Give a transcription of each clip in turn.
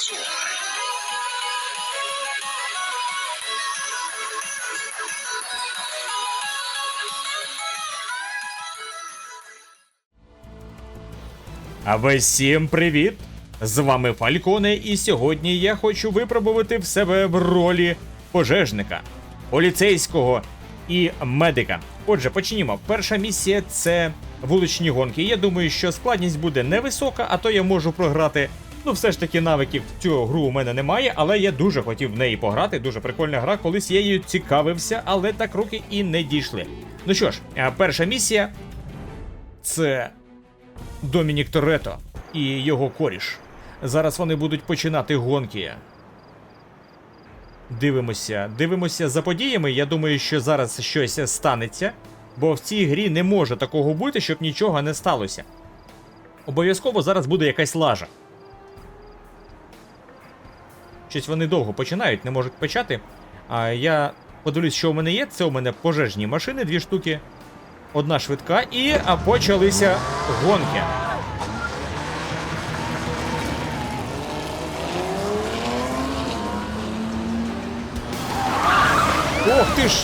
asshole. А всім привіт! З вами Фальконе, і сьогодні я хочу випробувати в себе в ролі пожежника, поліцейського і медика. Отже, почнімо. Перша місія це вуличні гонки. Я думаю, що складність буде невисока, а то я можу програти. Ну, все ж таки, навиків цю гру у мене немає, але я дуже хотів в неї пограти. Дуже прикольна гра. Колись я її цікавився, але так руки і не дійшли. Ну що ж, перша місія це Домінік Торетто і його коріш. Зараз вони будуть починати гонки. Дивимося, дивимося за подіями. Я думаю, що зараз щось станеться, бо в цій грі не може такого бути, щоб нічого не сталося. Обов'язково зараз буде якась лажа. Щось вони довго починають, не можуть почати. А я подивлюсь, що у мене є. Це у мене пожежні машини, дві штуки. Одна швидка, і почалися гонки. Ох ти ж!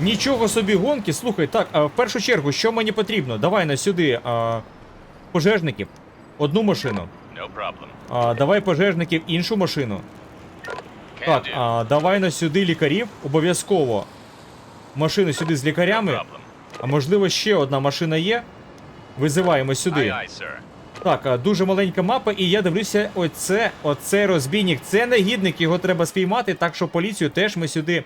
Нічого собі гонки. Слухай, так, а в першу чергу, що мені потрібно? Давай на сюди а, пожежників. Одну машину. No. А, давай пожежників іншу машину. Can Так, do. а, давай на сюди лікарів. Обов'язково. Машину сюди з лікарями. А можливо, ще одна машина є. Визиваємо сюди. Aye, aye. Так, а, дуже маленька мапа, і я дивлюся, оце, оце розбійник. Це негідник, його треба спіймати, так що поліцію теж ми сюди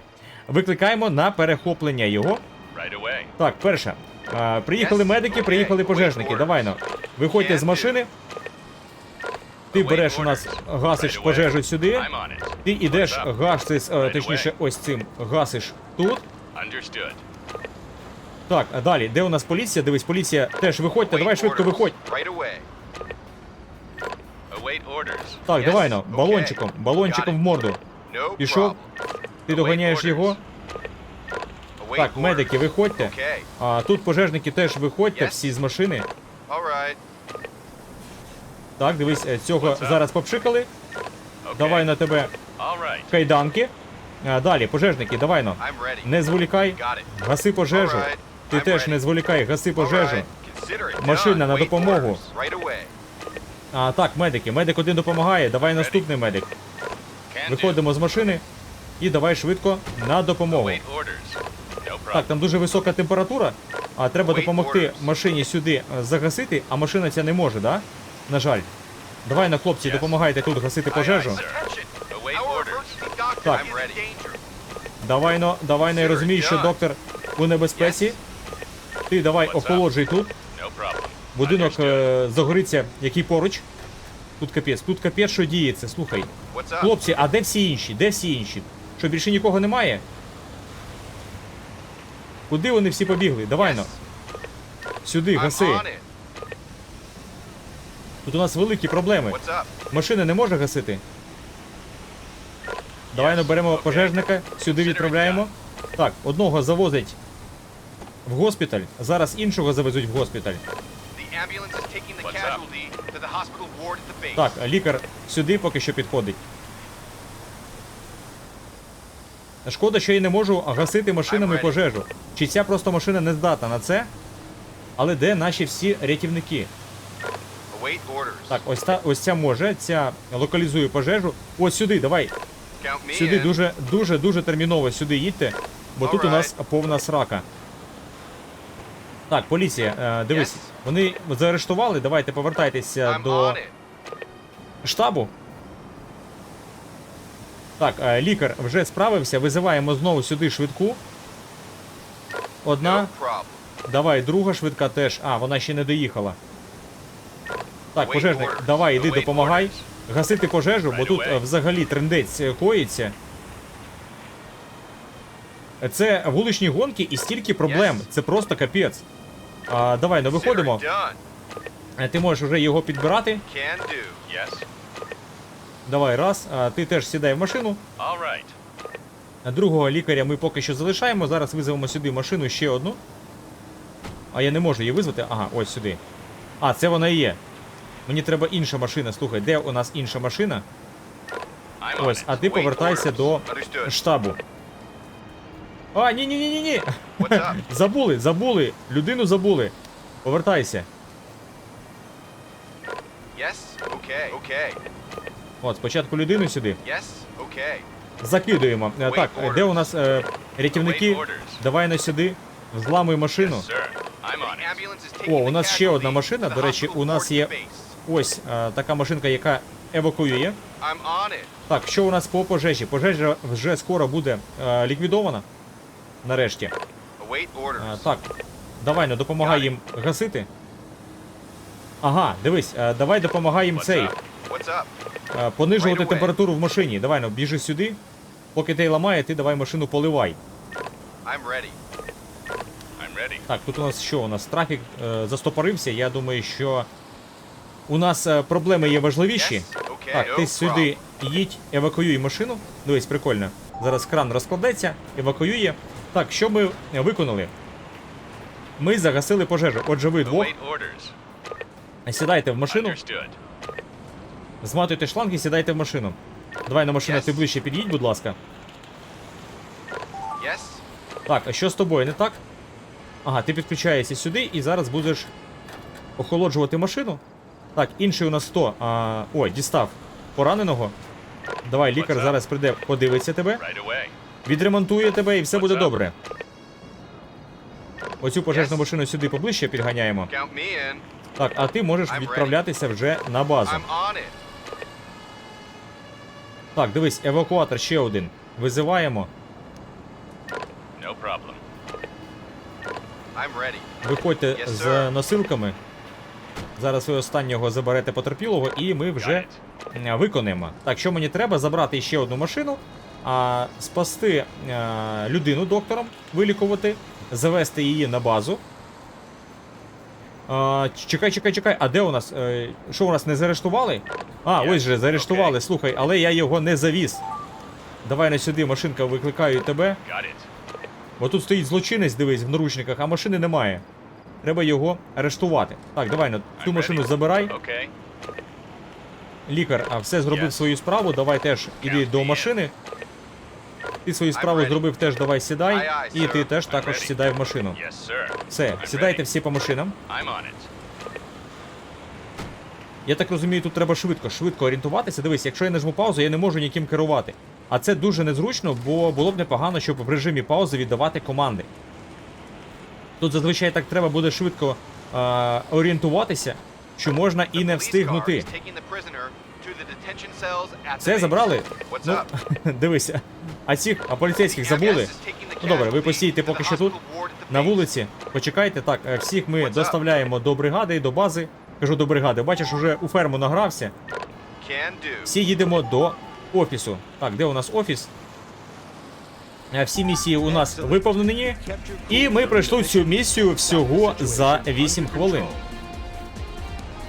викликаємо на перехоплення його. Right away. Так, перше. А, приїхали медики, приїхали пожежники. Давай ну. Виходьте з машини. Ти береш у нас, гасиш пожежу сюди. Ти What's гасиш, е, точніше, ось цим гасиш тут. Так, а далі, де у нас поліція? Дивись, поліція теж виходьте, давай швидко виходь. Так, давай ну, балончиком, балончиком в морду. Пішов. Ти доганяєш його. Так, медики, виходьте. А тут пожежники теж виходьте, всі з машини. Так, дивись, е, цього зараз попшикали. Давай на тебе кайданки. А, далі, пожежники, давай ready. Не зволікай, гаси пожежу. Ти теж не зволікай, гаси пожежу. Машина на допомогу. А так, медики, медик один допомагає. Давай наступний медик. Виходимо з машини і давай швидко на допомогу. Так, там дуже висока температура, а треба допомогти машині сюди е, загасити, а машина ця не може, да? На жаль. Давай на хлопці, допомагайте тут гасити пожежу. Так. Давай но, давай не розумій, що доктор у небезпеці. Ти давай охолоджуй тут. Будинок е, загориться, який поруч. Тут капець, тут капець, що діється, слухай. Хлопці, а де всі інші? Де всі інші? Що більше нікого немає? Куди вони всі побігли? Давай но. Сюди, гаси. Тут у нас великі проблеми. Машина не може гасити. Давай наберемо пожежника, сюди відправляємо. Так, одного завозить в госпіталь, зараз іншого завезуть в госпіталь. Так, лікар сюди поки що підходить. Шкода, що я не можу гасити машинами пожежу. Чи ця просто машина не здатна на це? Але де наші всі рятівники? Так, ось та ось ця може, ця локалізує пожежу. Ось сюди, давай. Сюди дуже, дуже, дуже терміново сюди їдьте, бо тут у нас повна срака. Так, поліція, е, дивись, вони заарештували, давайте повертайтеся до штабу. Так, е, лікар вже справився, визиваємо знову сюди швидку. Одна, давай, друга швидка теж. А, вона ще не доїхала. Так, пожежник, давай, іди допомагай. Гасити пожежу, бо тут е, взагалі трендець е, коїться. Це вуличні гонки і стільки проблем. Це просто капець. А, давай, ну виходимо. Ти можеш вже його підбирати. Давай, раз. А, ти теж сідай в машину. Другого лікаря ми поки що залишаємо. Зараз визовемо сюди машину ще одну. А я не можу її визвати. Ага, ось сюди. А, це вона і є. Мені треба інша машина. Слухай, де у нас інша машина? Ось, а ти повертайся до штабу. А, ні, ні, ні, ні, ні. Забули, забули. Людину забули. Повертайся. Yes? Okay. Okay. От, спочатку людину сюди. Закидуємо. Е, Так, е, де у нас е, рятівники? Давай на сюди. Взламуй машину. О, у нас ще одна машина. До речі, у нас є ось е, така машинка, яка евакуює. Так, що у нас по пожежі? Пожежа вже скоро буде е, ліквідована. Нарешті. Е, так, давай, ну допомагай їм гасити. Ага, дивись, е, давай допомагай їм цей. Е, понижувати температуру в машині. Давай, ну біжи сюди. Поки ти ламає, ти давай машину поливай. I'm ready. I'm ready. Так, тут у нас що? У нас трафік е, застопорився. Я думаю, що у нас е, проблеми є важливіші. Yes? Okay. Так, no ти сюди їдь, евакуюй машину. Дивись, прикольно. Зараз кран розкладеться, евакуює. Так, що ми виконали? Ми загасили пожежу. Отже, ви двох сідайте в машину, Understood. Зматуйте шланги, сідайте в машину. Давай на машину, Yes. ти ближче під'їдь, будь ласка. Yes? Так, а що з тобою, не так? Ага, ти підключаєшся сюди і зараз будеш охолоджувати машину. Так, інший у нас хто? А, ой, дістав пораненого. Давай, лікар зараз прийде, подивиться тебе, відремонтує тебе і все буде добре. Оцю пожежну машину сюди поближче підганяємо. Так, а ти можеш відправлятися вже на базу. Так, дивись, евакуатор ще один. Визиваємо. No problem. I'm ready. Виходьте Yes, з носилками. Зараз ви останнього заберете потерпілого, і ми вже виконаємо. Так, що мені треба? Забрати ще одну машину, а спасти е, людину доктором, вилікувати, завести її на базу. А, чекай, чекай, чекай, а де у нас? Е, що у нас не заарештували? А, Yes, ось же, заарештували, слухай, але я його не завіз. Давай на сюди, машинка, викликаю тебе. Бо тут стоїть злочинець, дивись, в наручниках, а машини немає. Треба його арештувати. Так, давай на цю машину забирай. Лікар, а все зробив свою справу. Давай теж іди до машини. Ти свою справу зробив теж, давай сідай. І ти теж також сідай в машину. Все, сідайте всі по машинам. Я так розумію, тут треба швидко, швидко орієнтуватися. Дивись, якщо я нажму паузу, я не можу ніким керувати. А це дуже незручно, бо було б непогано, щоб в режимі паузи віддавати команди. Тут зазвичай так треба буде швидко е, орієнтуватися, що можна і не встигнути. Це забрали? Ну, дивися. А цих, а поліцейських забули? Ну добре, ви постійте поки що тут, на вулиці. Почекайте, так, е, всіх ми доставляємо до бригади, до бази. Кажу до бригади. Бачиш, уже у ферму награвся. Всі їдемо до офісу. Так, де у нас офіс? Е, Всі місії у нас виповнені. І ми пройшли цю місію всього за 8 хвилин.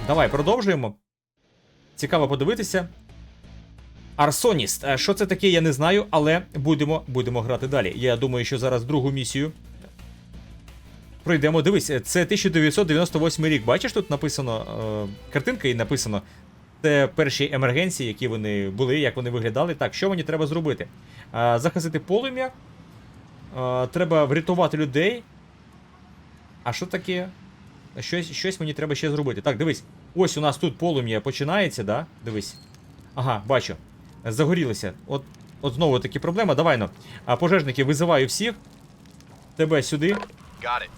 Давай, продовжуємо. Цікаво подивитися. Арсоніст. Е, Що це таке, я не знаю, але будемо, будемо грати далі. Я думаю, що зараз другу місію. Пройдемо. Дивись, е, це 1998 рік. Бачиш, тут написано е, картинка і написано. Це перші емергенції, які вони були, як вони виглядали. Так, що мені треба зробити? Е, захистити полум'я. Е, треба врятувати людей. А що таке? Щось, щось мені треба ще зробити. Так, дивись. Ось у нас тут полум'я починається, да? Дивись. Ага, бачу. Загорілися. От, от знову таки проблема. Давай ну. А пожежники визиваю всіх. Тебе сюди. Got it.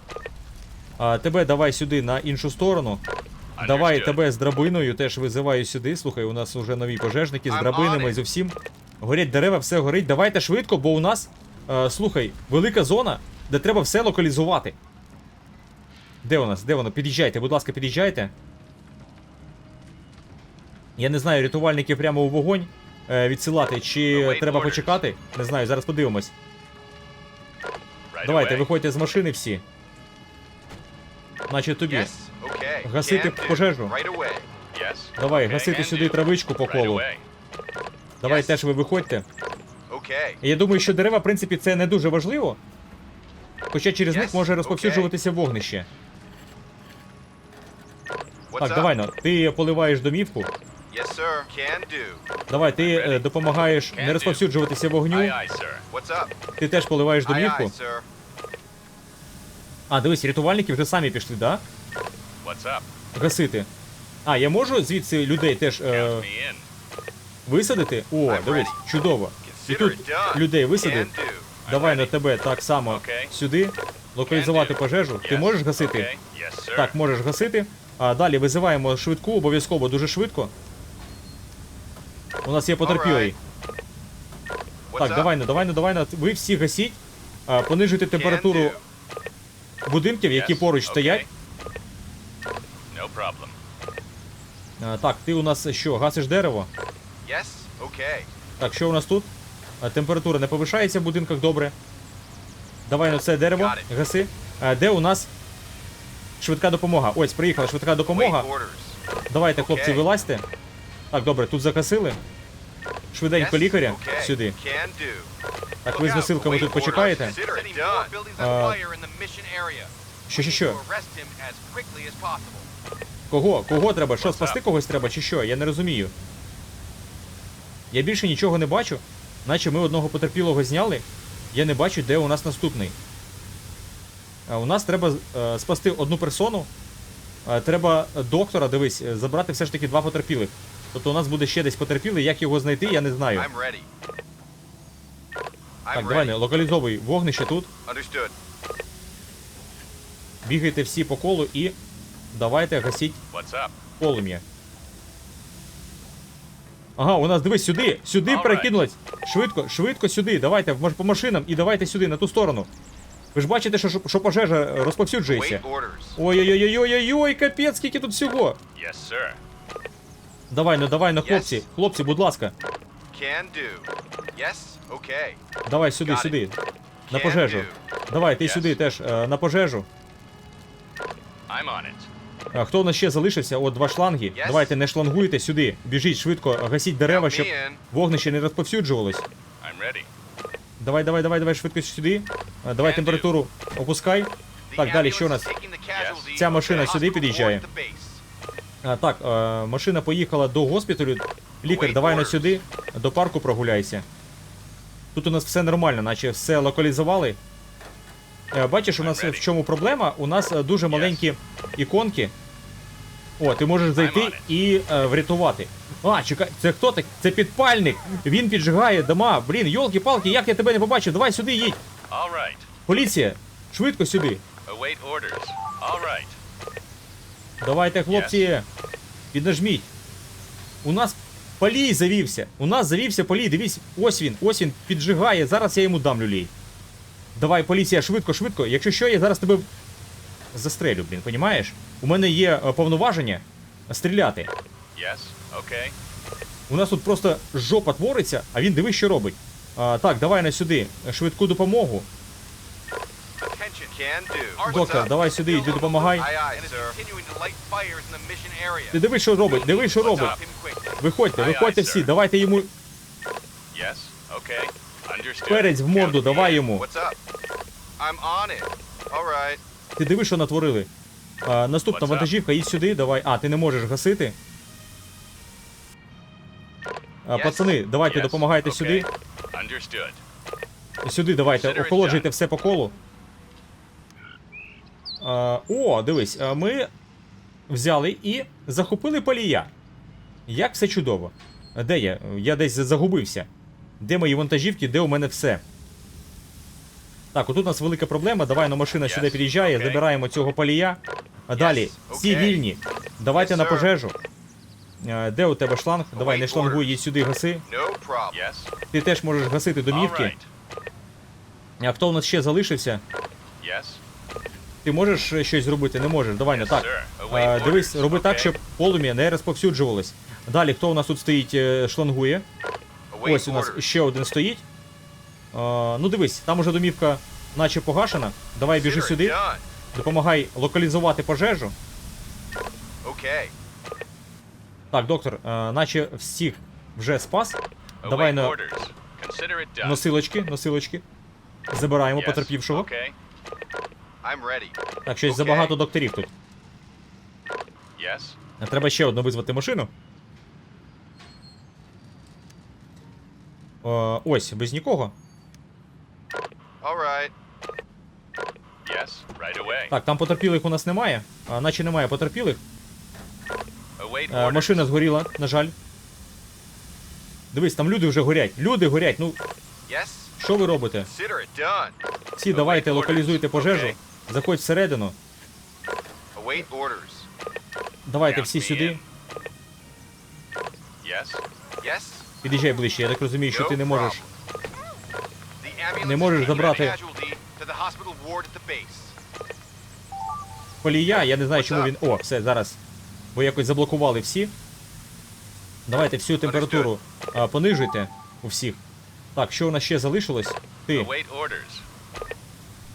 А, тебе давай сюди на іншу сторону. Давай тебе з драбиною теж визиваю сюди. Слухай, у нас вже нові пожежники з драбинами з усім. Горять дерева, все горить. Давайте швидко, бо у нас, е, слухай, велика зона, де треба все локалізувати. Де у нас? Де воно? Під'їжджайте, будь ласка, під'їжджайте. Я не знаю, рятувальники прямо у вогонь відсилати, чи треба почекати. Не знаю, зараз подивимось. Давайте, виходьте з машини всі. Наче тобі. Гасити пожежу. Давай, гасити сюди травичку по колу. Давай теж ви виходьте. Я думаю, що дерева, в принципі, це не дуже важливо. Хоча через них може розповсюджуватися вогнище. Так, давай ну, ти поливаєш домівку. Давай, ти е, допомагаєш не розповсюджуватися вогню. Ти теж поливаєш домівку. А, дивись, рятувальники вже самі пішли, да? Гасити. А, я можу звідси людей теж е, висадити? О, дивись, чудово. І тут людей висадив. Давай на тебе так само сюди. Локалізувати пожежу. Ти можеш гасити? Так, можеш гасити. А далі визиваємо швидку, обов'язково дуже швидко. У нас є потерпілий. Так, давай ну, давай ну, давай. Ви всі гасіть. А, понижуйте температуру будинків, які Yes. поруч Okay. стоять. А, так, ти у нас що, гасиш дерево? Yes. Okay. Так, що у нас тут? А, температура не повишається в будинках, добре. Давай на це дерево, гаси. А, де у нас швидка допомога? Ось, приїхала швидка допомога. Давайте, хлопці, вилазьте. Так, добре, тут закасили. Швиденько лікаря сюди. Так, ви з носилками тут почекаєте. Що, що, що? Кого? Кого треба? Що, спасти когось треба чи що? Я не розумію. Я більше нічого не бачу. Наче ми одного потерпілого зняли. Я не бачу, де у нас наступний. А у нас треба е, спасти одну персону. Треба доктора, дивись, е, забрати все ж таки два потерпілих. Тобто у нас буде ще десь потерпілий, як його знайти, я не знаю. Так, давай, не, локалізовуй вогнище тут. Бігайте всі по колу і давайте гасіть полум'я. Ага, у нас дивись сюди, сюди Alright. перекинулась. Швидко, швидко сюди. Давайте по машинам і давайте сюди, на ту сторону. Ви ж бачите, що, що пожежа розповсюджується. Wait orders. Ой-ой-ой-ой-ой, капець, скільки тут всього. Yes, sir. Давай, ну давай, ну хлопці, хлопці, будь ласка, Can do. Yes. Okay. давай сюди, Got it. сюди. На Can пожежу. do. Давай, ти Yes. сюди теж е, на пожежу. I'm on it. А, хто у нас ще залишився? От два шланги. Yes. Давайте не шлангуйте сюди. Біжіть швидко, гасіть дерева, Count щоб me in. вогнище не розповсюджувалось. I'm ready. Давай, давай, давай, давай, швидко сюди. А, Давай Can температуру опускай. The Так, далі що у ambulance нас? is taking the casualties Ця машина the сюди hospital під'їжджає. or the base. А, так, е, машина поїхала до госпіталю. Лікар, давай на сюди, до парку прогуляйся. Тут у нас все нормально, наче все локалізували. Е, Бачиш, у нас в чому проблема? У нас е, дуже маленькі іконки. О, ти можеш зайти і е, врятувати. А, чекай, це хто так? Це підпальник. Він піджигає дома. Блін, йолки-палки, як я тебе не побачив? Давай сюди їдь. Поліція, швидко сюди. Await orders. All right. Давайте, хлопці, піднажміть. У нас полій завівся. У нас завівся полій. Дивись, ось він, ось він піджигає. Зараз я йому дам люлей. Давай, поліція, швидко, швидко. Якщо що, я зараз тебе застрелю, блін, понімаєш? У мене є е, повноваження стріляти. Yes. Okay. У нас тут просто жопа твориться, а він дивись, що робить. А, так, давай на сюди. Швидку допомогу. Attention. Can do. What's Доктор, давай сюди, йди допомагай. Ти дивись, що робить, дивись, що робить. Виходьте, виходьте всі, давайте йому перець в морду, давай йому. Ти диви, що натворили. А, наступна вантажівка, їдь сюди, давай. А, ти не можеш гасити. А, пацани, давайте допомагайте сюди. Сюди давайте, охолоджуйте все по колу. А, о, дивись, ми взяли і захопили полія. Як все чудово. Де я? Я десь загубився. Де мої вантажівки, де у мене все? Так, отут у нас велика проблема. Давай, ну машина Yes. сюди під'їжджає, Okay. забираємо цього полія. А далі, всі вільні. Давайте Yes, на пожежу. Е, Де у тебе шланг? Давай, не шлангуй, їдь сюди, гаси. Ти теж можеш гасити домівки. А хто у нас ще залишився? Ти можеш е, щось зробити? Не можеш. Давай, не так. Е, Дивись, роби так, щоб полум'я не розповсюджувалось. Далі, хто у нас тут стоїть, е, шлангує? Ось у нас ще один стоїть. Е, Ну дивись, там уже домівка наче погашена. Давай біжи сюди, допомагай локалізувати пожежу. Okay. Так, доктор, е, наче всіх вже спас. Давай на носилочки, носилочки. Забираємо потерпівшого. Okay. I'm ready. Так, щось Окей. забагато докторів тут. Yes. Yes. Треба ще одну визвати машину. О, ось, без нікого. All right. Yes. Right away. Так, там потерпілих у нас немає. А, наче немає потерпілих. Await Е, машина згоріла, на жаль. Дивись, там люди вже горять. Люди горять. Ну, Yes. що ви робите? Всі давайте локалізуйте пожежу. Заходь всередину. Давайте всі сюди. Під'їжджай ближче, я так розумію, що ти не можеш. Не можеш забрати-. Полія, я не знаю, чому він. О, все, зараз. Бо якось заблокували всі. Давайте всю температуру а, понижуйте у всіх. Так, що у нас ще залишилось? Ти.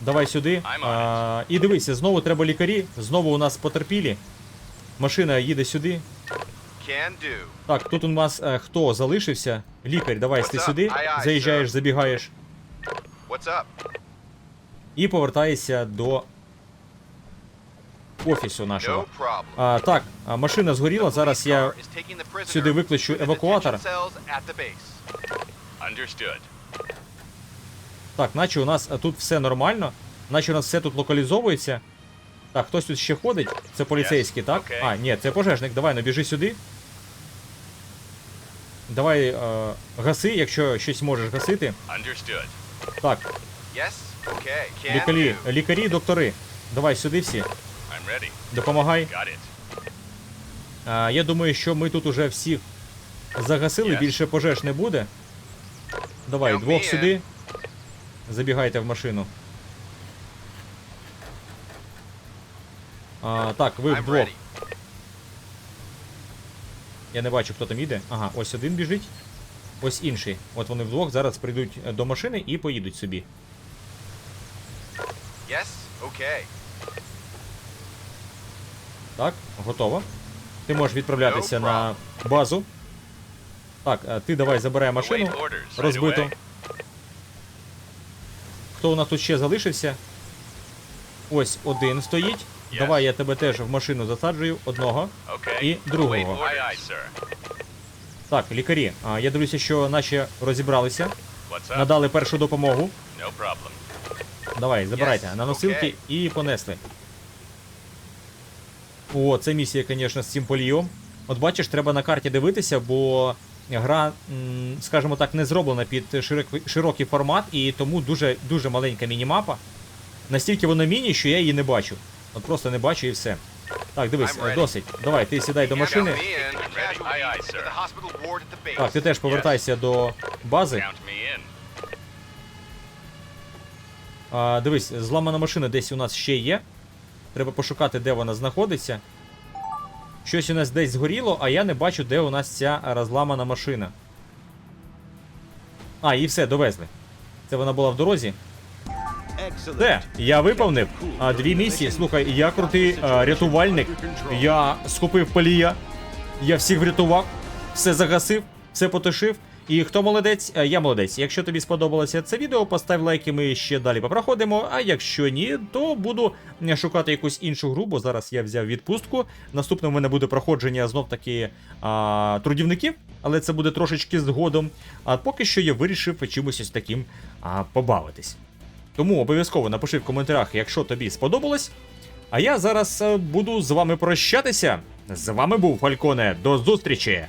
Давай сюди. А, і дивися, знову треба лікарі. Знову у нас потерпілі. Машина їде сюди. Так, тут у нас е, хто залишився? Лікар, давай ти сюди. Заїжджаєш, забігаєш. І повертаєшся до офісу нашого. А, так, машина згоріла. Зараз я сюди викличу евакуатор. Так, наче у нас тут все нормально. Наче у нас все тут локалізовується. Так, хтось тут ще ходить. Це поліцейський, Yes. так? Окей. А, ні, це пожежник. Давай, ну біжи сюди. Давай е, гаси, якщо щось можеш гасити. Understood. Так, Yes. Okay. Лікарі, лікарі, доктори. Давай сюди всі. I'm ready. Допомагай. Got it. А, я думаю, що ми тут уже всіх загасили, Yes. більше пожеж не буде. Давай, Count двох me in. Забігайте в машину. А, так, ви вдвох. Я не бачу, хто там іде. Ага, ось один біжить. Ось інший. От вони вдвох зараз прийдуть е, до машини і поїдуть собі. Yes. Okay. Так, готово. Ти можеш відправлятися No на базу. Так, е, ти давай забирай машину. Розбито. Хто у нас тут ще залишився? Ось один стоїть. Yes. Давай я тебе теж в машину засаджую. Одного. Okay. І другого. Aye, aye. Так, лікарі. А, я дивлюся, що наші розібралися. Надали першу допомогу. No. Давай, забирайте Yes, на носилки окей. і понесли. О, це місія, звісно, з цим полієм. От бачиш, треба на карті дивитися, бо гра, скажімо так, не зроблена під широкий, формат, і тому дуже, дуже маленька мінімапа. Настільки вона міні, що я її не бачу. От просто не бачу і все. Так, дивись, досить. Давай, ти сідай до машини. Так, ти теж повертайся до бази. А, дивись, зламана машина десь у нас ще є. Треба пошукати, де вона знаходиться. Щось у нас десь згоріло, а я не бачу, де у нас ця розламана машина. А, і все, довезли. Це вона була в дорозі. Де? Я виповнив а, дві місії. Слухай, я крутий а, рятувальник. Я схопив полія. Я всіх врятував, все загасив, все потушив. І хто молодець? Е, Я молодець. Якщо тобі сподобалося це відео, постав лайк і ми ще далі попроходимо. А якщо ні, то буду шукати якусь іншу гру, бо зараз я взяв відпустку. Наступне в мене буде проходження знов таки трудівників, але це буде трошечки згодом. А поки що я вирішив чимось ось таким а, побавитись. Тому обов'язково напиши в коментарях, якщо тобі сподобалось. А я зараз е, буду з вами прощатися. З вами був Фальконе. До зустрічі!